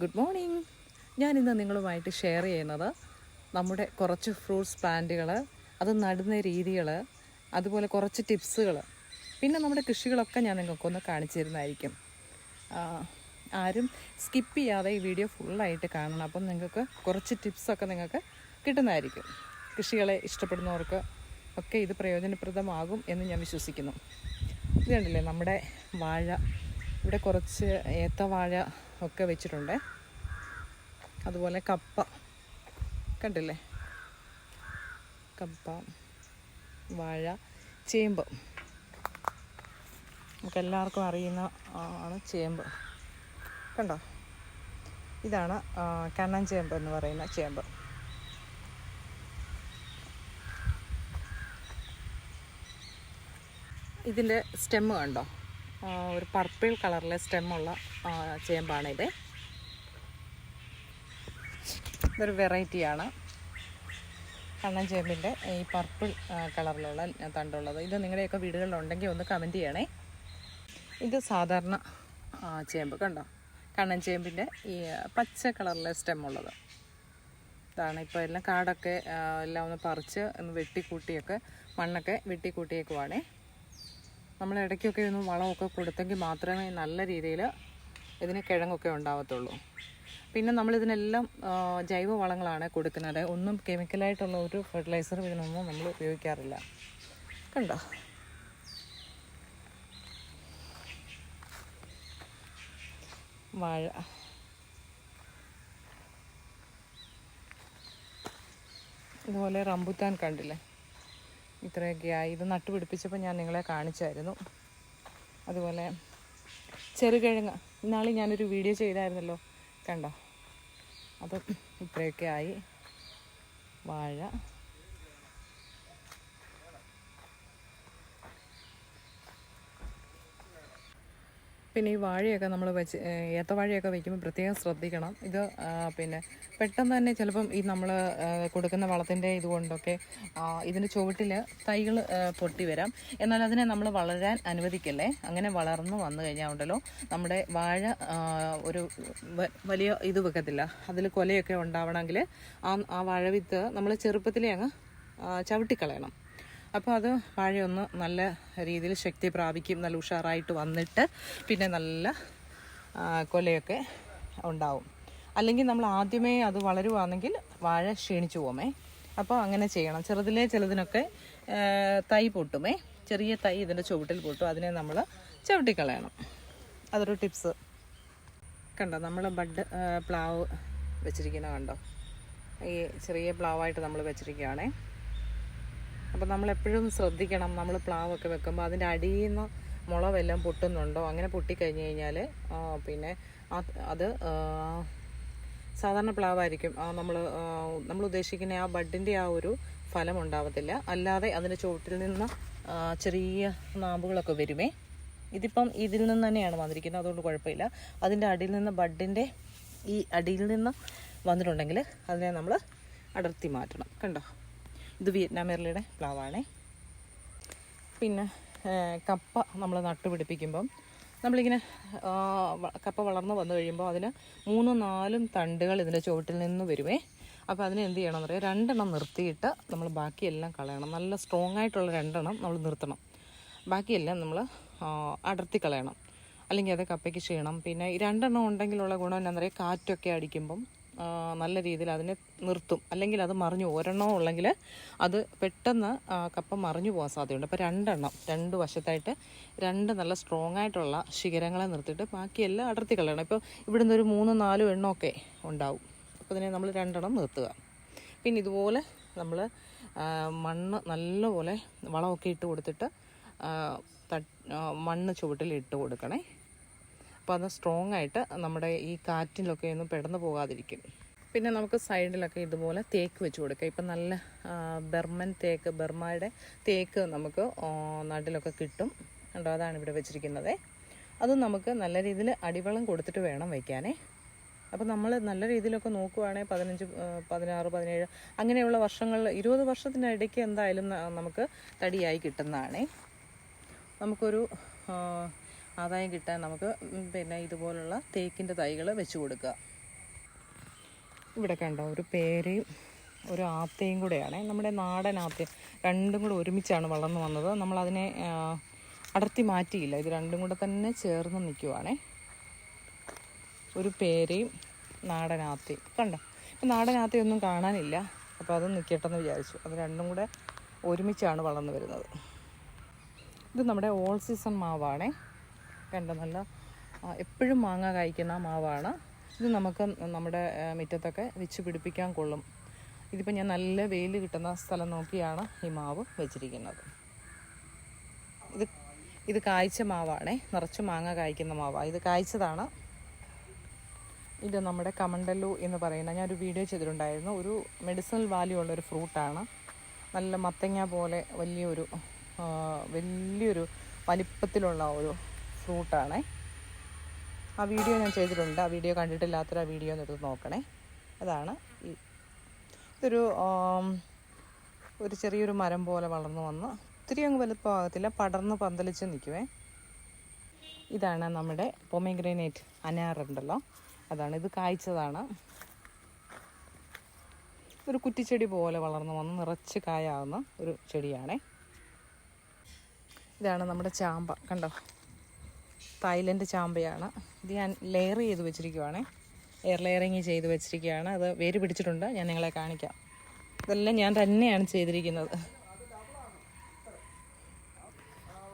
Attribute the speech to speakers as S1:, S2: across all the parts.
S1: Good morning ഞാനിന്ന് നിങ്ങളുമായിട്ട് share ചെയ്യുന്നത് നമ്മുടെ കുറച്ച് ഫ്രൂട്ട്സ് പ്ലാന്റുകൾ അത് നടുന്ന രീതികൾ അതുപോലെ കുറച്ച് ടിപ്സുകൾ പിന്നെ നമ്മുടെ കൃഷികളൊക്കെ ഞാൻ നിങ്ങൾക്കൊന്ന് കാണിച്ചു തരുന്നതായിരിക്കും. ആരും സ്കിപ്പ് ചെയ്യാതെ ഈ വീഡിയോ ഫുള്ളായിട്ട് കാണണം. അപ്പം നിങ്ങൾക്ക് കുറച്ച് ടിപ്സൊക്കെ നിങ്ങൾക്ക് കിട്ടുന്നതായിരിക്കും. കൃഷികളെ ഇഷ്ടപ്പെടുന്നവർക്ക് ഒക്കെ ഇത് പ്രയോജനപ്രദമാകും എന്ന് ഞാൻ വിശ്വസിക്കുന്നു. ഇത് കണ്ടില്ലേ നമ്മുടെ വാഴ. ഇവിടെ കുറച്ച് ഏത്തവാഴ ഒക്കെ വെച്ചിട്ടുണ്ട്. അതുപോലെ കപ്പ. കണ്ടില്ലേ? കപ്പ വാഴ ചേമ്പ്. നമുക്ക് എല്ലാവർക്കും അറിയുന്ന ആണ് ചേമ്പ്. കണ്ടോ? ഇതാണ് കണ്ണൻ ചേമ്പ് എന്ന് പറയുന്ന ചേമ്പ്. ഇതിന്റെ സ്റ്റെമ്മ് കണ്ടോ? ഒരു പർപ്പിൾ കളറിലെ സ്റ്റെമ്മുള്ള ചേമ്പാണ് ഇത് ഇതൊരു വെറൈറ്റിയാണ് കണ്ണൻ ചേമ്പിന്റെ ഈ പർപ്പിൾ കളറിലുള്ള തണ്ടുള്ളത്. ഇത് നിങ്ങളുടെയൊക്കെ വീടുകളിലുണ്ടെങ്കിൽ ഒന്ന് കമന്റ് ചെയ്യണേ. ഇത് സാധാരണ ചേമ്പ് കണ്ടോ? കണ്ണൻ ചേമ്പിന്റെ ഈ പച്ച കളറിലെ സ്റ്റെമ്മുള്ളത് ഇതാണ് ഇപ്പോൾ എല്ലാം കാടൊക്കെ എല്ലാം ഒന്ന് പറിച്ച് ഒന്ന് വെട്ടിക്കൂട്ടിയൊക്കെ മണ്ണൊക്കെ വെട്ടിക്കൂട്ടിയേക്കുവാണേ. നമ്മൾ ഇടയ്ക്കൊക്കെ ഒന്ന് വളമൊക്കെ കൊടുത്തെങ്കിൽ മാത്രമേ നല്ല രീതിയിൽ ഇതിന് കിഴങ്ങൊക്കെ ഉണ്ടാവത്തുള്ളൂ. പിന്നെ നമ്മളിതിനെല്ലാം ജൈവ വളങ്ങളാണ് കൊടുക്കുന്നത്. ഒന്നും കെമിക്കലായിട്ടുള്ള ഒരു ഫെർട്ടിലൈസർ ഇതിനൊന്നും നമ്മൾ ഉപയോഗിക്കാറില്ല. കണ്ടോ? വാഴ. ഇതുപോലെ റംബുത്താൻ കണ്ടില്ലേ? ഇത്രയൊക്കെയായി ഇത് നട്ടുപിടിപ്പിച്ചപ്പോൾ ഞാൻ നിങ്ങളെ കാണിച്ചായിരുന്നു. അതുപോലെ ചെറുകിഴങ്ങ്. ഇന്നാളി ഞാനൊരു വീഡിയോ ചെയ്തായിരുന്നല്ലോ. കണ്ടോ? അപ്പം ഇത്രയൊക്കെ ആയി. വാഴ. പിന്നെ ഈ വാഴയൊക്കെ നമ്മൾ വെച്ച് ഏത്തവാഴയൊക്കെ വയ്ക്കുമ്പോൾ പ്രത്യേകം ശ്രദ്ധിക്കണം. ഇത് പിന്നെ പെട്ടെന്ന് തന്നെ ചിലപ്പം ഈ നമ്മൾ കൊടുക്കുന്ന വളത്തിന്റെ ഇതുകൊണ്ടൊക്കെ ഇതിന്റെ ചുവട്ടിൽ തൈകൾ പൊട്ടി വരാം. എന്നാൽ അതിനെ നമ്മൾ വളരാൻ അനുവദിക്കല്ലേ? അങ്ങനെ വളർന്നു വന്നു കഴിഞ്ഞാൽ ഉണ്ടല്ലോ നമ്മുടെ വാഴ ഒരു വലിയ ഇത് വെക്കത്തില്ല. അതിൽ കൊലയൊക്കെ ഉണ്ടാവണമെങ്കിൽ ആ ആ വാഴവിത്ത് നമ്മൾ ചെറുപ്പത്തിലേ അങ്ങ് ചവിട്ടിക്കളയണം. അപ്പോൾ അത് വാഴയൊന്ന് നല്ല രീതിയിൽ ശക്തി പ്രാപിക്കും നല്ല ഉഷാറായിട്ട് വന്നിട്ട് പിന്നെ നല്ല കൊലയൊക്കെ ഉണ്ടാവും. അല്ലെങ്കിൽ നമ്മൾ ആദ്യമേ അത് വളരുവാണെങ്കിൽ വാഴ ക്ഷീണിച്ചു പോമേ അപ്പോൾ അങ്ങനെ ചെയ്യണം. ചെറുതിലെ ചിലതിനൊക്കെ തൈ പൊട്ടുമേ. ചെറിയ തൈ ഇതിന്റെ ചുവട്ടിൽ പൊട്ടും. അതിനെ നമ്മൾ ചവിട്ടിക്കളയണം അതൊരു ടിപ്സ്. കണ്ടോ? നമ്മൾ ബഡ് പ്ലാവ് വെച്ചിരിക്കുന്ന കണ്ടോ? ഈ ചെറിയ പ്ലാവായിട്ട് നമ്മൾ വെച്ചിരിക്കുകയാണേ അപ്പം നമ്മളെപ്പോഴും ശ്രദ്ധിക്കണം. നമ്മൾ പ്ലാവൊക്കെ വെക്കുമ്പോൾ അതിന്റെ അടിയിൽ നിന്ന് മുള വല്ലതും പൊട്ടുന്നുണ്ടോ? അങ്ങനെ പൊട്ടിക്കഴിഞ്ഞ് കഴിഞ്ഞാൽ പിന്നെ അത് സാധാരണ പ്ലാവായിരിക്കും. നമ്മൾ നമ്മൾ ഉദ്ദേശിക്കുന്ന ആ ബഡിന്റെ ആ ഒരു ഫലം ഉണ്ടാവത്തില്ല. അല്ലാതെ അതിന്റെ ചുവട്ടിൽ നിന്ന് ചെറിയ നാമ്പുകളൊക്കെ വരുമേ. ഇതിപ്പം ഇതിൽ നിന്ന് തന്നെയാണ് വന്നിരിക്കുന്നത്. അതുകൊണ്ട് കുഴപ്പമില്ല. അതിന്റെ അടിയിൽ നിന്ന് ബഡിന്റെ ഈ അടിയിൽ നിന്ന് വന്നിട്ടുണ്ടെങ്കിൽ അതിനെ നമ്മൾ അടർത്തി മാറ്റണം. കണ്ടോ? ഇത് വിയറ്റ്നാം എർലിയുടെ പ്ലാവാണേ. പിന്നെ കപ്പ നമ്മൾ നട്ടുപിടിപ്പിക്കുമ്പം നമ്മളിങ്ങനെ കപ്പ വളർന്നു വന്നു കഴിയുമ്പോൾ അതിന് മൂന്നും നാലും തണ്ടുകൾ ഇതിന്റെ ചുവട്ടിൽ നിന്ന് വരുമേ അപ്പോൾ അതിന് എന്ത് ചെയ്യണം എന്ന് പറയാം രണ്ടെണ്ണം നിർത്തിയിട്ട് നമ്മൾ ബാക്കിയെല്ലാം കളയണം. നല്ല സ്ട്രോങ് ആയിട്ടുള്ള രണ്ടെണ്ണം നമ്മൾ നിർത്തണം. ബാക്കിയെല്ലാം നമ്മൾ അടർത്തി കളയണം. അല്ലെങ്കിൽ അത് കപ്പയ്ക്ക് ക്ഷീണം. പിന്നെ ഈ രണ്ടെണ്ണം ഉണ്ടെങ്കിലുള്ള ഗുണം എന്താ പറയുക കാറ്റൊക്കെ അടിക്കുമ്പം നല്ല രീതിയിൽ അതിനെ നിർത്തും. അല്ലെങ്കിൽ അത് മറിഞ്ഞു. ഒരെണ്ണം ഉള്ളെങ്കിൽ അത് പെട്ടെന്ന് കപ്പ മറിഞ്ഞു പോകാൻ സാധ്യതയുണ്ട്. അപ്പോൾ രണ്ടെണ്ണം രണ്ട് വശത്തായിട്ട് രണ്ട് നല്ല സ്ട്രോങ് ആയിട്ടുള്ള ശിഖരങ്ങളെ നിർത്തിയിട്ട് ബാക്കിയെല്ലാം അടർത്തി കളയണം ഇപ്പോൾ ഇവിടുന്ന് ഒരു മൂന്ന് നാലും എണ്ണമൊക്കെ ഉണ്ടാവും. അപ്പോൾ അതിനെ നമ്മൾ രണ്ടെണ്ണം നിർത്തുക. പിന്നെ ഇതുപോലെ നമ്മൾ മണ്ണ് നല്ലപോലെ വളമൊക്കെ ഇട്ട് കൊടുത്തിട്ട് മണ്ണ് ചുവട്ടിൽ ഇട്ട് കൊടുക്കണേ. അപ്പോൾ അത് സ്ട്രോങ് ആയിട്ട് നമ്മുടെ ഈ കാറ്റിലൊക്കെ ഒന്നും പെടന്ന് പോകാതിരിക്കും. പിന്നെ നമുക്ക് സൈഡിലൊക്കെ ഇതുപോലെ തേക്ക് വെച്ച് കൊടുക്കാം. ഇപ്പം നല്ല ബർമൻ തേക്ക് ബർമയുടെ തേക്ക് നമുക്ക് നാട്ടിലൊക്കെ കിട്ടും. കണ്ടോ? അതാണ് ഇവിടെ വെച്ചിരിക്കുന്നത്. അത് നമുക്ക് നല്ല രീതിയിൽ അടിവളം കൊടുത്തിട്ട് വേണം വയ്ക്കാനേ അപ്പോൾ നമ്മൾ നല്ല രീതിയിലൊക്കെ നോക്കുവാണെങ്കിൽ പതിനഞ്ച് പതിനാറ് പതിനേഴ് അങ്ങനെയുള്ള വർഷങ്ങളിൽ ഇരുപത് വർഷത്തിനിടയ്ക്ക് എന്തായാലും നമുക്ക് തടിയായി കിട്ടുന്നതാണേ. നമുക്കൊരു ആദായം കിട്ടാൻ നമുക്ക് പിന്നെ ഇതുപോലുള്ള തേക്കിന്റെ തൈകൾ വെച്ച് കൊടുക്കുക. ഇവിടെ കണ്ടോ ഒരു പേരയും ഒരു ആത്തയും കൂടെയാണ്. നമ്മുടെ നാടൻ ആത്ത രണ്ടും കൂടെ ഒരുമിച്ചാണ് വളർന്നു വന്നത്. നമ്മളതിനെ അടർത്തി മാറ്റിയില്ല. ഇത് രണ്ടും കൂടെ തന്നെ ചേർന്ന് നിൽക്കുവാണേ. ഒരു പേരയും നാടൻ ആത്തയും. കണ്ടോ? ഇപ്പം നാടൻ ആത്തയൊന്നും കാണാനില്ല. അപ്പോൾ അത് നിൽക്കട്ടെന്ന് വിചാരിച്ചു. അത് രണ്ടും കൂടെ ഒരുമിച്ചാണ് വളർന്നു വരുന്നത്. ഇത് നമ്മുടെ ഓൾ സീസൺ മാവാണേ. കണ്ടോ? നല്ല എപ്പോഴും മാങ്ങ കായ്ക്കുന്ന മാവാണ്. ഇത് നമുക്ക് നമ്മുടെ മിറ്റത്തൊക്കെ വെച്ച് പിടിപ്പിക്കാൻ കൊള്ളും. ഇതിപ്പോൾ ഞാൻ നല്ല വെയിൽ കിട്ടുന്ന സ്ഥലം നോക്കിയാണ് ഈ മാവ് വെച്ചിരിക്കുന്നത്. ഇത് ഇത് കായ്ച്ച മാവാണേ. നിറച്ച് മാങ്ങ കായ്ക്കുന്ന മാവാണ് ഇത് കായ്ച്ചതാണ്. ഇത് നമ്മുടെ കമണ്ടല്ലു എന്ന് പറയുന്ന ഞാനൊരു വീഡിയോ ചെയ്തിട്ടുണ്ടായിരുന്നു. ഒരു മെഡിസിനൽ വാല്യൂ ഉള്ളൊരു ഫ്രൂട്ടാണ്. നല്ല മത്തങ്ങ പോലെ വലിയൊരു വലിയൊരു വലിപ്പത്തിലുള്ള ഒരു ഫ്രൂട്ടാണേ. ആ വീഡിയോ ഞാൻ ചെയ്തിട്ടുണ്ട്. ആ വീഡിയോ കണ്ടിട്ടില്ലാത്തൊരു ആ വീഡിയോ ഒന്ന് എടുത്ത് നോക്കണേ. അതാണ് ഈ ഇതൊരു ഒരു ചെറിയൊരു മരം പോലെ വളർന്നു വന്ന് ഒത്തിരി അങ്ങ് വലുപ്പമാകത്തില്ല. പടർന്ന് പന്തലിച്ച് നിൽക്കുവേ. ഇതാണ് നമ്മുടെ പൊമേഗ്രനേറ്റ് അനാറുണ്ടല്ലോ അതാണ് ഇത് കായ്ച്ചതാണ്. ഒരു കുറ്റിച്ചെടി പോലെ വളർന്നു വന്ന് നിറച്ച് കായാവുന്ന ഒരു ചെടിയാണേ. ഇതാണ് നമ്മുടെ ചാമ്പ. കണ്ടോ? തായ്ലൻഡ് ചാമ്പയാണ്. ഇത് ഞാൻ ലെയർ ചെയ്ത് വെച്ചിരിക്കുവാണേ. എയർ ലെയറിങ് ചെയ്ത് വെച്ചിരിക്കുകയാണ്. അത് വേര് പിടിച്ചിട്ടുണ്ട്. ഞാൻ നിങ്ങളെ കാണിക്കാം. ഇതെല്ലാം ഞാൻ തന്നെയാണ് ചെയ്തിരിക്കുന്നത്.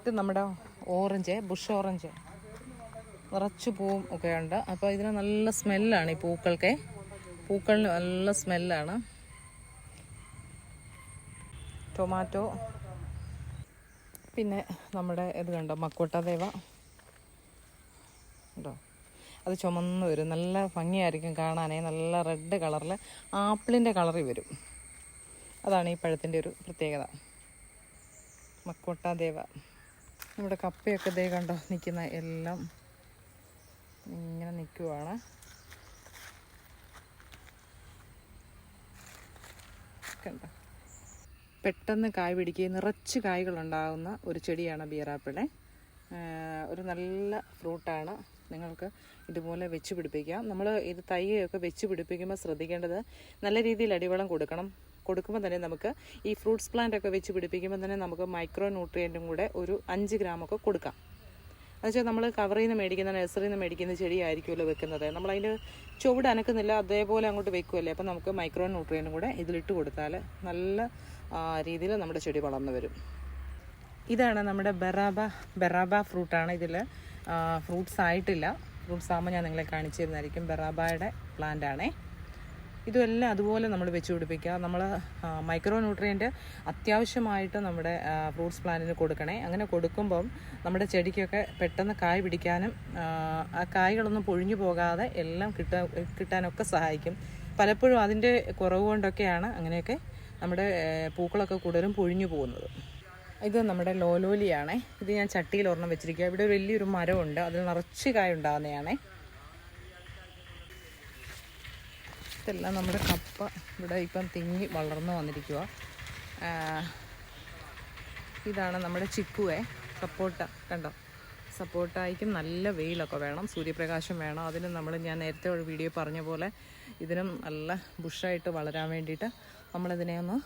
S1: ഇത് നമ്മുടെ ഓറഞ്ച് ബുഷ് ഓറഞ്ച് നിറച്ച് പൂവും ഒക്കെ ഉണ്ട് അപ്പോൾ ഇതിന് നല്ല സ്മെല്ലാണ് ഈ പൂക്കൾക്ക്. പൂക്കളിന് നല്ല സ്മെല്ലാണ് ടൊമാറ്റോ പിന്നെ നമ്മുടെ ഇത് കണ്ടോ? മക്കോട്ട ദേവ ഉണ്ടോ അത് ചുമന്ന് വരും. നല്ല ഭംഗിയായിരിക്കും കാണാനേ. നല്ല റെഡ് കളറിൽ ആപ്പിളിന്റെ കളറിൽ വരും. അതാണ് ഈ പഴത്തിന്റെ ഒരു പ്രത്യേകത. മക്കോട്ട ദേവ. നമ്മുടെ കപ്പയൊക്കെ ദേ കണ്ടോ നിൽക്കുന്ന എല്ലാം. ഇങ്ങനെ നിൽക്കുവാണ് കണ്ടോ? പെട്ടെന്ന് കായ് പിടിക്കുകയും നിറച്ച് കായ്കളുണ്ടാകുന്ന ഒരു ചെടിയാണ് ബിയറാപ്പിളെ ഒരു നല്ല ഫ്രൂട്ടാണ്. നിങ്ങൾക്ക് ഇതുപോലെ വെച്ച് പിടിപ്പിക്കാം. നമ്മൾ ഇത് തൈയൊക്കെ വെച്ച് പിടിപ്പിക്കുമ്പോൾ ശ്രദ്ധിക്കേണ്ടത് നല്ല രീതിയിൽ അടിവളം കൊടുക്കണം. കൊടുക്കുമ്പോൾ തന്നെ നമുക്ക് ഈ ഫ്രൂട്ട്സ് പ്ലാന്റ് ഒക്കെ വെച്ച് പിടിപ്പിക്കുമ്പോൾ തന്നെ നമുക്ക് മൈക്രോ ന്യൂട്രിയന്റും കൂടെ ഒരു അഞ്ച് ഗ്രാമൊക്കെ കൊടുക്കാം. എന്നുവെച്ചാൽ നമ്മൾ കവറിൽ നിന്ന് മേടിക്കുന്ന നഴ്സറിയിൽ നിന്ന് മേടിക്കുന്ന ചെടിയായിരിക്കുമല്ലോ വെക്കുന്നത്. നമ്മൾ അതിന്റെ ചുവട് അനക്കുന്നില്ല അതേപോലെ അങ്ങോട്ട് വെക്കുമല്ലേ അപ്പം നമുക്ക് മൈക്രോ ന്യൂട്രിയന്റും കൂടെ ഇതിലിട്ട് കൊടുത്താൽ നല്ല രീതിയിൽ നമ്മുടെ ചെടി വളർന്നു വരും. ഇതാണ് നമ്മുടെ ബെറാബ ബെറാബ ഫ്രൂട്ടാണ് ഇതിൽ ഫ്രൂട്ട്സ് ആയിട്ടില്ല. ഫ്രൂട്ട്സ് ആകുമ്പോൾ ഞാൻ നിങ്ങളെ കാണിച്ചു തരുന്നതായിരിക്കും ബെറാബായുടെ പ്ലാന്റ് ആണേ. ഇതുമെല്ലാം അതുപോലെ നമ്മൾ വെച്ച് പിടിപ്പിക്കുക. നമ്മൾ മൈക്രോ ന്യൂട്രിയന്റ് അത്യാവശ്യമായിട്ട് നമ്മുടെ ഫ്രൂട്ട്സ് പ്ലാന്റിന് കൊടുക്കണേ. അങ്ങനെ കൊടുക്കുമ്പം നമ്മുടെ ചെടിക്കൊക്കെ പെട്ടെന്ന് കായ് പിടിക്കാനും ആ, കായ്കളൊന്നും പൊഴിഞ്ഞു പോകാതെ എല്ലാം കിട്ടാൻ കിട്ടാനൊക്കെ സഹായിക്കും. പലപ്പോഴും അതിന്റെ കുറവ് കൊണ്ടൊക്കെയാണ് അങ്ങനെയൊക്കെ നമ്മുടെ പൂക്കളൊക്കെ കൂടുതലും പൊഴിഞ്ഞു പോകുന്നത്. ഇത് നമ്മുടെ ലോലോലിയാണേ. ഇത് ഞാൻ ചട്ടിയിൽ ഒരെണ്ണം വെച്ചിരിക്കുക ഇവിടെ ഒരു വലിയൊരു മരമുണ്ട്. അതിൽ നിറച്ച് കായ ഉണ്ടാകുന്നതാണേ. ഇതെല്ലാം നമ്മുടെ കപ്പ. ഇവിടെ ഇപ്പം തിങ്ങി വളർന്നു വന്നിരിക്കുക ഇതാണ് നമ്മുടെ ചിക്കുവേ. സപ്പോട്ട. കണ്ടോ? സപ്പോട്ടായിക്കും നല്ല വെയിലൊക്കെ വേണം. സൂര്യപ്രകാശം വേണം. അതിന് നമ്മൾ ഞാൻ നേരത്തെ ഒരു വീഡിയോ പറഞ്ഞ പോലെ ഇതിനും നല്ല ബുഷായിട്ട് വളരാൻ വേണ്ടിയിട്ട് നമ്മളിതിനെ ഒന്ന്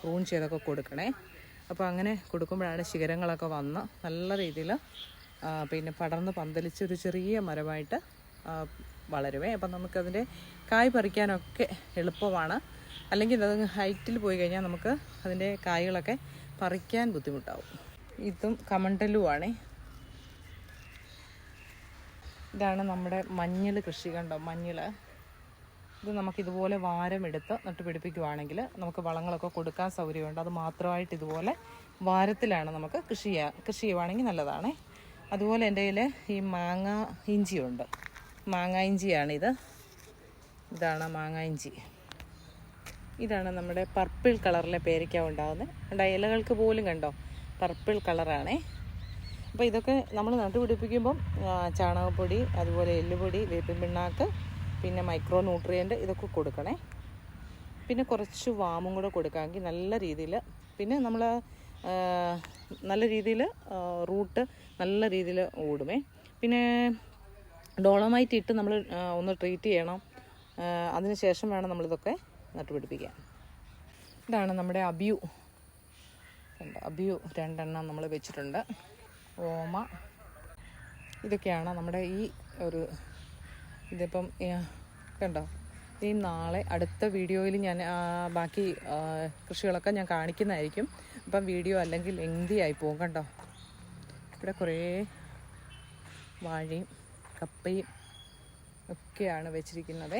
S1: പ്രൂൺ ചെയ്തൊക്കെ കൊടുക്കണേ. അപ്പോൾ അങ്ങനെ കൊടുക്കുമ്പോഴാണ് ശിഖരങ്ങളൊക്കെ വന്ന് നല്ല രീതിയിൽ പിന്നെ പടർന്ന് പന്തലിച്ച് ഒരു ചെറിയ മരമായിട്ട് വളരുവേ. അപ്പം നമുക്കതിന്റെ കായ് പറിക്കാനൊക്കെ എളുപ്പമാണ്. അല്ലെങ്കിൽ അത് ഹൈറ്റിൽ പോയി കഴിഞ്ഞാൽ നമുക്ക് അതിന്റെ കായ്കളൊക്കെ പറിക്കാൻ ബുദ്ധിമുട്ടാവും. ഇതും കമണ്ടലുവാണേ ഇതാണ് നമ്മുടെ മഞ്ഞൾ കൃഷി കണ്ടോ മഞ്ഞൾ ഇത് നമുക്ക് ഇതുപോലെ വാരമെടുത്ത് നട്ട് പിടിപ്പിക്കുവാണെങ്കിൽ നമുക്ക് വളങ്ങളൊക്കെ കൊടുക്കാൻ സൗകര്യമുണ്ട്. അത് മാത്രമായിട്ട് ഇതുപോലെ വാരത്തിലാണ് നമുക്ക് കൃഷി കൃഷി ചെയ്യുവാണെങ്കിൽ നല്ലതാണേ. അതുപോലെ എന്റെ കയ്യിൽ ഈ മാങ്ങ ഇഞ്ചിയുണ്ട്. മാങ്ങ ഇഞ്ചിയാണിത്. ഇതാണ് മാങ്ങ ഇഞ്ചി. ഇതാണ് നമ്മുടെ പർപ്പിൾ കളറിലെ പേരയ്ക്ക ഉണ്ടാകുന്നത് കണ്ടോ ഇലകൾക്ക് പോലും കണ്ടോ പർപ്പിൾ കളറാണേ. അപ്പോൾ ഇതൊക്കെ നമ്മൾ നട്ടുപിടിപ്പിക്കുമ്പം ചാണകപ്പൊടി അതുപോലെ എല്ലുപൊടി വേപ്പിൻ പിണ്ണാക്ക് പിന്നെ മൈക്രോ ന്യൂട്രിയന്റ് ഇതൊക്കെ കൊടുക്കണേ. പിന്നെ കുറച്ച് വാമും കൂടെ കൊടുക്കാമെങ്കിൽ നല്ല രീതിയിൽ പിന്നെ നമ്മൾ നല്ല രീതിയിൽ റൂട്ട് നല്ല രീതിയിൽ ഓടുമേ. പിന്നെ ഡോളമൈറ്റ് ഇട്ട് നമ്മൾ ഒന്ന് ട്രീറ്റ് ചെയ്യണം. അതിന് ശേഷം വേണം നമ്മളിതൊക്കെ നട്ടുപിടിപ്പിക്കാൻ. ഇതാണ് നമ്മുടെ അബ്യു. അബ്യു രണ്ടെണ്ണം നമ്മൾ വെച്ചിട്ടുണ്ട്. ഓമ. ഇതൊക്കെയാണ് നമ്മുടെ ഈ ഒരു ഇതിപ്പം കണ്ടോ? ഈ നാളെ അടുത്ത വീഡിയോയിൽ ഞാൻ ബാക്കി കൃഷികളൊക്കെ ഞാൻ കാണിക്കുന്നതായിരിക്കും. അപ്പം വീഡിയോ അല്ലെങ്കിൽ ലെങ്തി ആയി പോകും കണ്ടോ? ഇവിടെ കുറേ വാഴയും കപ്പയും ഒക്കെയാണ് വെച്ചിരിക്കുന്നത്.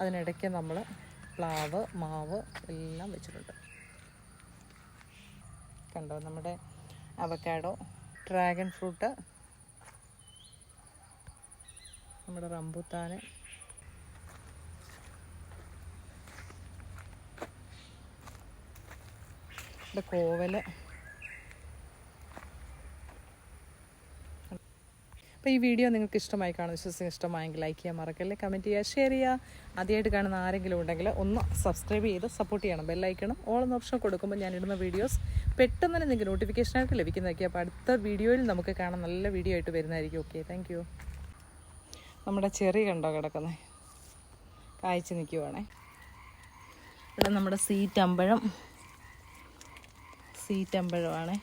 S1: അതിനിടയ്ക്ക് നമ്മൾ പ്ലാവ് മാവ് എല്ലാം വെച്ചിട്ടുണ്ട്. കണ്ടോ? നമ്മുടെ അവക്കാഡോ ഡ്രാഗൺ ഫ്രൂട്ട് നമ്മുടെ റംബുത്താന് ഇവിടെ കോവൽ. അപ്പോൾ ഈ വീഡിയോ നിങ്ങൾക്ക് ഇഷ്ടമായി കാണുന്നു വിശ്വസിച്ച് ഇഷ്ടമായെങ്കിൽ ലൈക്ക് ചെയ്യാൻ മറക്കല്ലേ കമന്റ് ചെയ്യുക ഷെയർ ചെയ്യുക ആദ്യമായിട്ട് കാണുന്ന ആരെങ്കിലും ഉണ്ടെങ്കിൽ ഒന്ന് സബ്സ്ക്രൈബ് ചെയ്ത് സപ്പോർട്ട് ചെയ്യണം. ബെല്ലൈക്കണം ഓൾ ഓപ്ഷൻ കൊടുക്കുമ്പോൾ ഞാൻ ഇടുന്ന വീഡിയോസ് പെട്ടെന്ന് തന്നെ നിങ്ങൾക്ക് നോട്ടിഫിക്കേഷനായിട്ട് ലഭിക്കുന്നതൊക്കെ അപ്പോൾ അടുത്ത വീഡിയോയിൽ നമുക്ക് കാണാൻ നല്ല വീഡിയോ ആയിട്ട് വരുന്നതായിരിക്കും. ഓക്കെ താങ്ക് നമ്മുടെ ചെറി കണ്ടോ കിടക്കുന്നത് കായ്ച്ച് നിൽക്കുവാണേ ഇവിടെ നമ്മുടെ സീറ്റമ്പഴം സീറ്റമ്പഴമാണേ